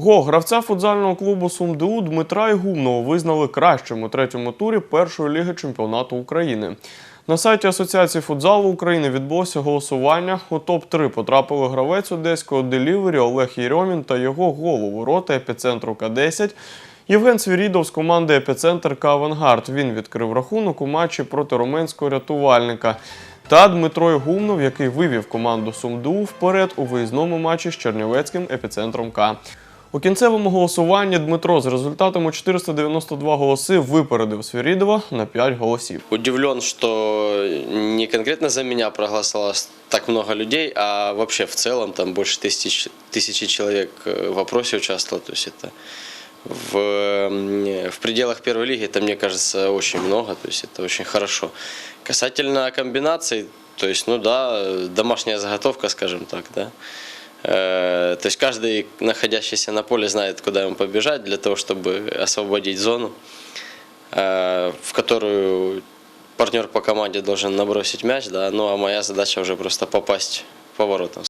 Го гравця футзального клубу Сумду Дмитра Ігумного визнали кращим у третьому турі першої ліги чемпіонату України. На сайті Асоціації футзалу України відбулося голосування. У топ-3 потрапили гравець одеського делівері Олег Єрьомін та його гол у ворота епіцентру К-10. Євген Свірідов з команди Епіцентр Кавангард. Він відкрив рахунок у матчі проти руменського рятувальника. Та Дмитро Ігумнов, який вивів команду Сумду вперед у виїзному матчі з Чернівецьким епіцентром К. У кінцевому голосуванні Дмитро з результатом 492 голоси випередив Свірідова на 5 голосів. Удивлен, что не конкретно за меня проголосовало так много людей, а вообще в целом там больше тысяч, тысячи человек э, в опросе участвовало. То есть это в, м, в пределах первой лиги, это, мне кажется, очень много, то есть это очень хорошо. Касательно комбинаций, то есть, ну да, домашняя заготовка, скажем так, да. Э, То есть каждый, находящийся на поле, знает, куда ему побежать для того, чтобы освободить зону, э, в которую партнер по команде должен набросить мяч, да, ну а моя задача уже просто попасть по воротам.